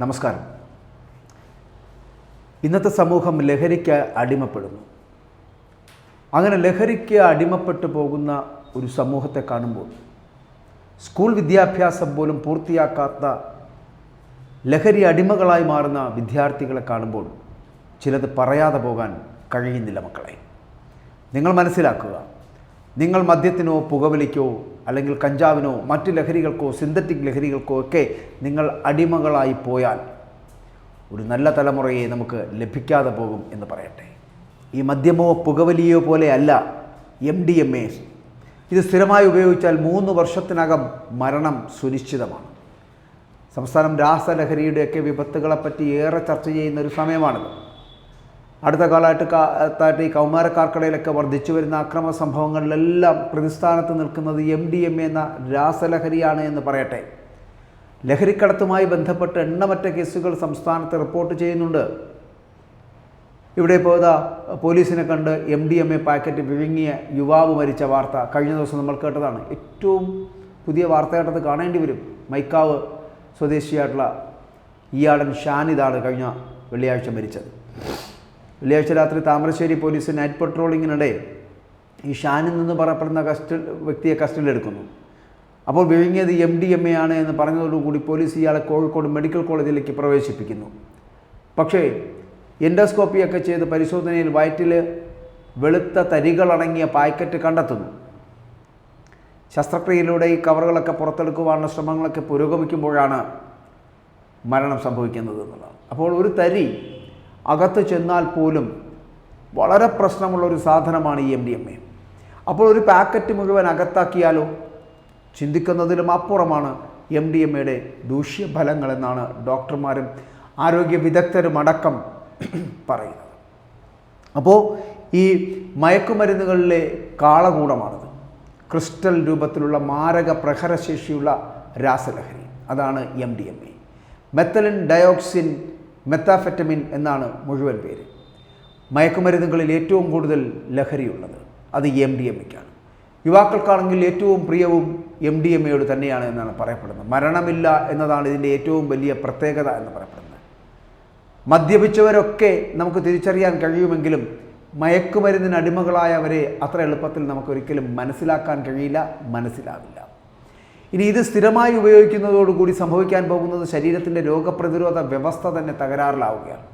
നമസ്കാരം. ഇന്നത്തെ സമൂഹം ലഹരിക്ക് അടിമപ്പെടുന്നു. അങ്ങനെ ലഹരിക്ക് അടിമപ്പെട്ടു പോകുന്ന ഒരു സമൂഹത്തെ കാണുമ്പോൾ സ്കൂൾ വിദ്യാഭ്യാസം പോലും പൂർത്തിയാക്കാത്ത ലഹരി അടിമകളായി മാറുന്ന വിദ്യാർത്ഥികളെ കാണുമ്പോൾ ചിലത് പറയാതെ പോകാൻ കഴിയുന്നില്ല മക്കളെ. നിങ്ങൾ മനസ്സിലാക്കുക. നിങ്ങൾ മദ്യത്തിനോ പുകവലിക്കോ അല്ലെങ്കിൽ കഞ്ചാവിനോ മറ്റ് ലഹരികൾക്കോ സിന്തറ്റിക് ലഹരികൾക്കോ ഒക്കെ നിങ്ങൾ അടിമകളായി പോയാൽ ഒരു നല്ല തലമുറയെ നമുക്ക് ലഭിക്കാതെ പോകും എന്ന് പറയട്ടെ. ഈ മദ്യമോ പുകവലിയോ പോലെ അല്ല എം ഡി എം എ ഇത് സ്ഥിരമായി ഉപയോഗിച്ചാൽ മൂന്ന് വർഷത്തിനകം മരണം സുനിശ്ചിതമാണ്. സംസ്ഥാനം രാസലഹരിയുടെയൊക്കെ വിപത്തുകളെപ്പറ്റി ഏറെ ചർച്ച ചെയ്യുന്ന ഒരു സമയമാണിത്. അടുത്ത കാലമായിട്ട് കാലത്തായിട്ട് ഈ കൗമാരക്കാർക്കിടയിലൊക്കെ വർദ്ധിച്ചു വരുന്ന അക്രമ സംഭവങ്ങളിലെല്ലാം പ്രതിസ്ഥാനത്ത് നിൽക്കുന്നത് എം ഡി എം എന്ന രാസലഹരിയാണ് എന്ന് പറയട്ടെ. ലഹരിക്കടത്തുമായി ബന്ധപ്പെട്ട് എണ്ണമറ്റ കേസുകൾ സംസ്ഥാനത്ത് റിപ്പോർട്ട് ചെയ്യുന്നുണ്ട്. ഇവിടെ ഇപ്പോൾ പോലീസിനെ കണ്ട് M D M A packet വിഴുങ്ങിയ യുവാവ് മരിച്ച വാർത്ത കഴിഞ്ഞ ദിവസം നമ്മൾ കേട്ടതാണ്. ഏറ്റവും പുതിയ വാർത്തയായിട്ടത് കാണേണ്ടി വരും. മൈക്കാവ് സ്വദേശിയായിട്ടുള്ള ഇയാളൻ ഷാനിദാണ് കഴിഞ്ഞ വെള്ളിയാഴ്ച മരിച്ചത്. വെള്ളിയാഴ്ച രാത്രി താമരശ്ശേരി പോലീസ് നൈറ്റ് പട്രോളിങ്ങിനിടെ ഈ ഷാനിൽ നിന്ന് പറയപ്പെടുന്ന കസ്റ്റ വ്യക്തിയെ കസ്റ്റഡിയിലെടുക്കുന്നു അപ്പോൾ വിഴുങ്ങിയത് എം ഡി എം എ ആണ് എന്ന് പറഞ്ഞതോടുകൂടി പോലീസ് ഇയാളെ കോഴിക്കോട് മെഡിക്കൽ കോളേജിലേക്ക് പ്രവേശിപ്പിക്കുന്നു. പക്ഷേ എൻഡോസ്കോപ്പിയൊക്കെ ചെയ്ത് പരിശോധനയിൽ വയറ്റിൽ വെളുത്ത തരികളടങ്ങിയ പാക്കറ്റ് കണ്ടെത്തുന്നു. ശസ്ത്രക്രിയയിലൂടെ ഈ കവറുകളൊക്കെ പുറത്തെടുക്കുവാനുള്ള ശ്രമങ്ങളൊക്കെ പുരോഗമിക്കുമ്പോഴാണ് മരണം സംഭവിക്കുന്നത് എന്നുള്ളത് അപ്പോൾ ഒരു തരി അകത്ത് ചെന്നാൽ പോലും വളരെ പ്രശ്നമുള്ള ഒരു സാധനമാണ് ഈ എം ഡി എം എ അപ്പോൾ ഒരു പാക്കറ്റ് മുഴുവൻ അകത്താക്കിയാലോ? ചിന്തിക്കുന്നതിലും അപ്പുറമാണ് എം ഡി എം എയുടെ ദൂഷ്യഫലങ്ങളെന്നാണ് ഡോക്ടർമാരും ആരോഗ്യ വിദഗ്ധരും അടക്കം പറയുന്നത്. അപ്പോൾ ഈ മയക്കുമരുന്നുകളിലെ കാളകൂടമാണിത്. ക്രിസ്റ്റൽ രൂപത്തിലുള്ള മാരക പ്രഹരശേഷിയുള്ള രാസലഹരി. അതാണ് M D M A methylenedioxymethamphetamine എന്നാണ് മുഴുവൻ പേര്. മയക്കുമരുന്നുകളിൽ ഏറ്റവും കൂടുതൽ ലഹരിയുള്ളത് അത് എം ഡി എം എക്കാണ് യുവാക്കൾക്കാണെങ്കിൽ ഏറ്റവും പ്രിയവും എം ഡി എം എയോട് തന്നെയാണ് എന്നാണ് പറയപ്പെടുന്നത്. മരണമില്ല എന്നതാണ് ഇതിന്റെ ഏറ്റവും വലിയ പ്രത്യേകത എന്ന് പറയപ്പെടുന്നത്. മദ്യപിച്ചവരൊക്കെ നമുക്ക് തിരിച്ചറിയാൻ കഴിയുമെങ്കിലും മയക്കുമരുന്നിന് അടിമകളായവരെ അത്ര എളുപ്പത്തിൽ നമുക്കൊരിക്കലും മനസ്സിലാക്കാൻ കഴിയില്ല മനസ്സിലാവില്ല. ഇനി ഇത് സ്ഥിരമായി ഉപയോഗിക്കുന്നതോടുകൂടി സംഭവിക്കാൻ പോകുന്നത് ശരീരത്തിന്റെ രോഗപ്രതിരോധ വ്യവസ്ഥ തന്നെ തകരാറിലാവുകയാണ്.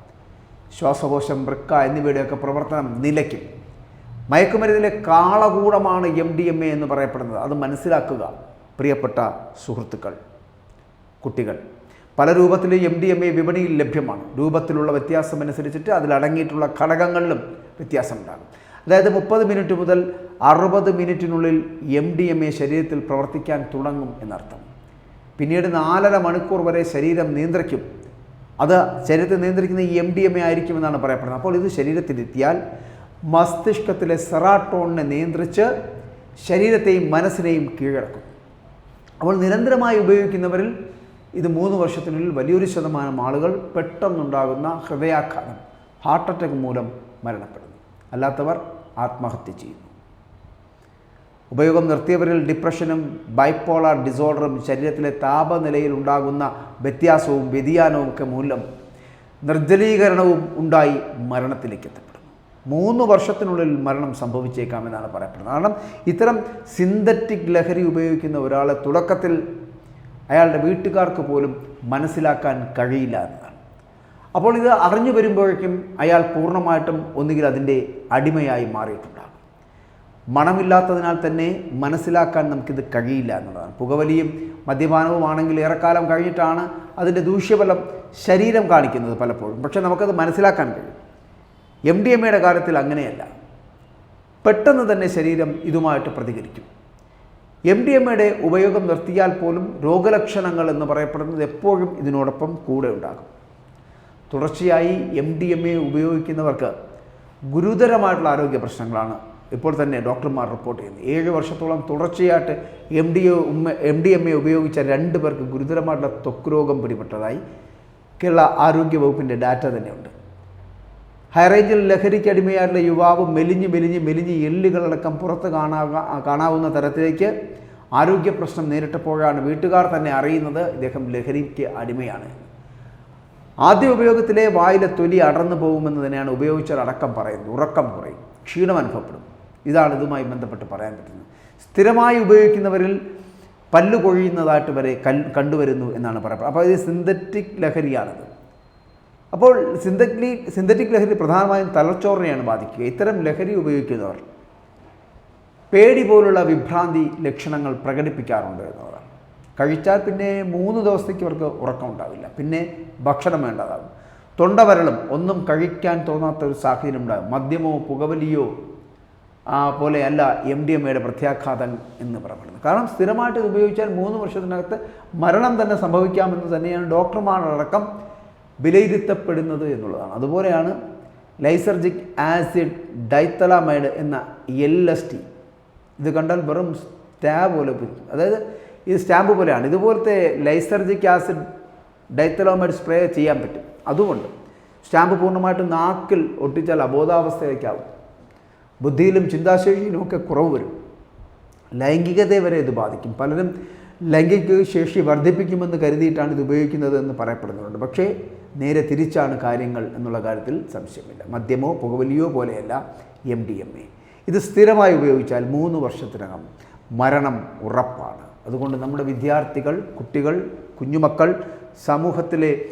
ശ്വാസകോശം വൃക്ക എന്നിവയുടെയൊക്കെ പ്രവർത്തനം നിലയ്ക്കും. മയക്കുമരുന്നിലെ കാളകൂടമാണ് എം ഡി എം എ എന്ന് പറയപ്പെടുന്നത്. അത് മനസ്സിലാക്കുക പ്രിയപ്പെട്ട സുഹൃത്തുക്കൾ കുട്ടികൾ. പല രൂപത്തിലും എം ഡി എം എ വിപണിയിൽ ലഭ്യമാണ്. രൂപത്തിലുള്ള വ്യത്യാസമനുസരിച്ചിട്ട് അതിലടങ്ങിയിട്ടുള്ള ഘടകങ്ങളിലും വ്യത്യാസമുണ്ടാകും. അതായത് മുപ്പത് മിനിറ്റ് മുതൽ അറുപത് മിനിറ്റിനുള്ളിൽ എം ഡി എം എ ശരീരത്തിൽ പ്രവർത്തിക്കാൻ തുടങ്ങും എന്നർത്ഥം. പിന്നീട് നാലര മണിക്കൂർ വരെ ശരീരം നിയന്ത്രിക്കും. അത് ശരീരത്തെ നിയന്ത്രിക്കുന്ന എം ഡി എം എ ആയിരിക്കുമെന്നാണ് പറയപ്പെടുന്നത്. അപ്പോൾ ഇത് ശരീരത്തിലെത്തിയാൽ മസ്തിഷ്കത്തിലെ സെറാട്ടോണിനെ നിയന്ത്രിച്ച് ശരീരത്തെയും മനസ്സിനെയും കീഴടക്കും. അപ്പോൾ നിരന്തരമായി ഉപയോഗിക്കുന്നവരിൽ ഇത് മൂന്ന് വർഷത്തിനുള്ളിൽ വലിയൊരു ശതമാനം ആളുകൾ പെട്ടെന്നുണ്ടാകുന്ന ഹൃദയാഘാതം ഹാർട്ട് അറ്റാക്ക് മൂലം മരണപ്പെടുന്നു. അല്ലാത്തവർ ആത്മഹത്യ ചെയ്യുന്നു. ഉപയോഗം നിർത്തിയവരിൽ ഡിപ്രഷനും ബൈപ്പോളാർ ഡിസോർഡറും ശരീരത്തിലെ താപനിലയിൽ ഉണ്ടാകുന്ന വ്യത്യാസവും വ്യതിയാനവും ഒക്കെ മൂലം നിർജലീകരണവും ഉണ്ടായി മരണത്തിലേക്ക് എത്തപ്പെടുന്നു. മൂന്ന് വർഷത്തിനുള്ളിൽ മരണം സംഭവിച്ചേക്കാമെന്നാണ് പറയപ്പെടുന്നത്. കാരണം ഇത്തരം സിന്തറ്റിക് ലഹരി ഉപയോഗിക്കുന്ന ഒരാളെ തുടക്കത്തിൽ അയാളുടെ വീട്ടുകാർക്ക് പോലും മനസ്സിലാക്കാൻ കഴിയില്ല എന്നതാണ്. അപ്പോൾ ഇത് അറിഞ്ഞു വരുമ്പോഴേക്കും അയാൾ പൂർണമായിട്ടും ഒന്നുകിൽ അതിന്റെ അടിമയായി മാറിയിട്ടുണ്ടാകും. മണമില്ലാത്തതിനാൽ തന്നെ മനസ്സിലാക്കാൻ നമുക്കിത് കഴിയില്ല എന്നുള്ളതാണ് പുകവലിയും മദ്യപാനവും ആണെങ്കിൽ ഏറെക്കാലം കഴിഞ്ഞിട്ടാണ് അതിന്റെ ദൂഷ്യഫലം ശരീരം കാണിക്കുന്നത് പലപ്പോഴും. പക്ഷേ നമുക്കത് മനസ്സിലാക്കാൻ കഴിയും. എം ഡി എം എയുടെ കാര്യത്തിൽ അങ്ങനെയല്ല. പെട്ടെന്ന് തന്നെ ശരീരം ഇതുമായിട്ട് പ്രതികരിക്കും. എം ഡി എം എയുടെ ഉപയോഗം നിർത്തിയാൽ പോലും രോഗലക്ഷണങ്ങൾ എന്ന് പറയപ്പെടുന്നത് എപ്പോഴും ഇതിനോടൊപ്പം കൂടെ ഉണ്ടാകും. തുടർച്ചയായി എം ഡി എം എ ഉപയോഗിക്കുന്നവർക്ക് ഗുരുതരമായിട്ടുള്ള ആരോഗ്യ പ്രശ്നങ്ങളാണ് ഇപ്പോൾ തന്നെ ഡോക്ടർമാർ റിപ്പോർട്ട് ചെയ്യുന്നു. ഏഴ് വർഷത്തോളം തുടർച്ചയായിട്ട് M D M D M A ഉപയോഗിച്ച രണ്ട് പേർക്ക് ഗുരുതരമായിട്ടുള്ള ത്വക്ക് രോഗം പിടിപെട്ടതായി കേരള ആരോഗ്യ വകുപ്പിന്റെ ഡാറ്റ തന്നെയുണ്ട്. ഹൈറേഞ്ചിൽ ലഹരിക്ക് അടിമയായിട്ടുള്ള യുവാവ് മെലിഞ്ഞ് മെലിഞ്ഞ് മെലിഞ്ഞ് എല്ലുകളടക്കം പുറത്ത് കാണാ കാണാവുന്ന തരത്തിലേക്ക് ആരോഗ്യ പ്രശ്നം നേരിട്ടപ്പോഴാണ് വീട്ടുകാർ തന്നെ അറിയുന്നത് ഇദ്ദേഹം ലഹരിക്ക് അടിമയാണ്. ആദ്യ ഉപയോഗത്തിലെ വായിലെ തൊലി അടർന്നു പോകുമെന്ന് തന്നെയാണ് ഉപയോഗിച്ചാൽ അടക്കം പറയുന്നത്. ഉറക്കം കുറയും. ക്ഷീണം അനുഭവപ്പെടും. ഇതാണ് ഇതുമായി ബന്ധപ്പെട്ട് പറയാൻ പറ്റുന്നത്. സ്ഥിരമായി ഉപയോഗിക്കുന്നവരിൽ പല്ല് കൊഴിയുന്നതായിട്ട് വരെ കൽ കണ്ടുവരുന്നു എന്നാണ് പറയപ്പെടുന്നത് അപ്പോൾ ഇത് സിന്തറ്റിക് ലഹരിയാണത്. അപ്പോൾ സിന്തറ്റിക് സിന്തറ്റിക് ലഹരി പ്രധാനമായും തലച്ചോറിനെയാണ് ബാധിക്കുക. ഇത്തരം ലഹരി ഉപയോഗിക്കുന്നവർ പേടി പോലുള്ള വിഭ്രാന്തി ലക്ഷണങ്ങൾ പ്രകടിപ്പിക്കാറുണ്ട് എന്നതാണ് കഴിച്ചാൽ പിന്നെ മൂന്ന് ദിവസത്തേക്ക് ഇവർക്ക് ഉറക്കം ഉണ്ടാവില്ല. പിന്നെ ഭക്ഷണം വേണ്ടതാകും. തൊണ്ടവരളും ഒന്നും കഴിക്കാൻ തോന്നാത്ത ഒരു സാഹചര്യം ഉണ്ടാകും. മദ്യമോ പുകവലിയോ പോലെയല്ല എം ഡി എം എയുടെ പ്രത്യാഘാതം എന്ന് പറയപ്പെടുന്നത്. കാരണം സ്ഥിരമായിട്ട് ഇത് ഉപയോഗിച്ചാൽ മൂന്ന് വർഷത്തിനകത്ത് മരണം തന്നെ സംഭവിക്കാമെന്ന് തന്നെയാണ് ഡോക്ടർമാരടക്കം വിലയിരുത്തപ്പെടുന്നത് എന്നുള്ളതാണ്. അതുപോലെയാണ് ലൈസർജിക് ആസിഡ് ഡൈത്തലാമൈഡ് എന്ന എൽ എസ് ടി. ഇത് കണ്ടാൽ വെറും സ്റ്റാബ് പോലെ. അതായത് ഇത് സ്റ്റാമ്പ് പോലെയാണ്. ഇതുപോലത്തെ ലൈസർജിക് ആസിഡ് ഡൈത്തലോമൈഡ് സ്പ്രേ ചെയ്യാൻ പറ്റും. അതുകൊണ്ട് സ്റ്റാമ്പ് പൂർണമായിട്ടും നാക്കിൽ ഒട്ടിച്ചാൽ അബോധാവസ്ഥയിലേക്കാവും. ബുദ്ധിയിലും ചിന്താശേഷിയിലും ഒക്കെ കുറവ് വരും. ലൈംഗികതയെ വരെ ഇത് ബാധിക്കും. പലരും ലൈംഗിക ശേഷി വർദ്ധിപ്പിക്കുമെന്ന് കരുതിയിട്ടാണ് ഇത് ഉപയോഗിക്കുന്നത് എന്ന് പറയപ്പെടുന്നുണ്ട്. പക്ഷേ നേരെ തിരിച്ചാണ് കാര്യങ്ങൾ എന്നുള്ള കാര്യത്തിൽ സംശയമില്ല. മദ്യമോ പുകവലിയോ പോലെയല്ല എം ഡി എം എ. ഇത് സ്ഥിരമായി ഉപയോഗിച്ചാൽ മൂന്ന് വർഷത്തിനകം മരണം ഉറപ്പാണ്. അതുകൊണ്ട് നമ്മുടെ വിദ്യാർത്ഥികൾ കുട്ടികൾ കുഞ്ഞുമക്കൾ സമൂഹത്തിലെ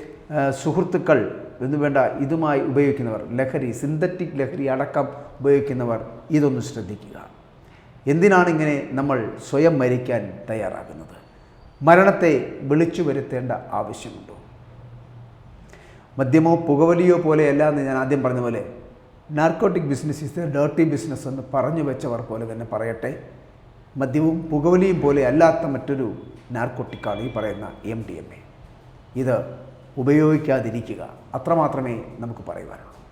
സുഹൃത്തുക്കൾ എന്ന് വേണ്ട. ഇതുമായി ഉപയോഗിക്കുന്നവർ ലഹരി സിന്തറ്റിക് ലഹരി അടക്കം ഉപയോഗിക്കുന്നവർ ഇതൊന്ന് ശ്രദ്ധിക്കുക. എന്തിനാണ് ഇങ്ങനെ നമ്മൾ സ്വയം മരിക്കാൻ തയ്യാറാകുന്നത്? മരണത്തെ വിളിച്ചു വരുത്തേണ്ട ആവശ്യമുണ്ടോ? മദ്യമോ പുകവലിയോ പോലെയല്ല എന്ന് ഞാൻ ആദ്യം പറഞ്ഞ പോലെ narcotic business is a dirty business എന്ന് പറഞ്ഞു വെച്ചവർ പോലെ തന്നെ പറയട്ടെ. മദ്യവും പുകവലിയും പോലെ അല്ലാത്ത മറ്റൊരു നാർക്കോട്ടിക്കാണ് ഈ പറയുന്ന എം ഡി എം എ ഇത് ഉപയോഗിക്കാതിരിക്കുക. അത്രമാത്രമേ നമുക്ക് പറയുവാനുള്ളൂ.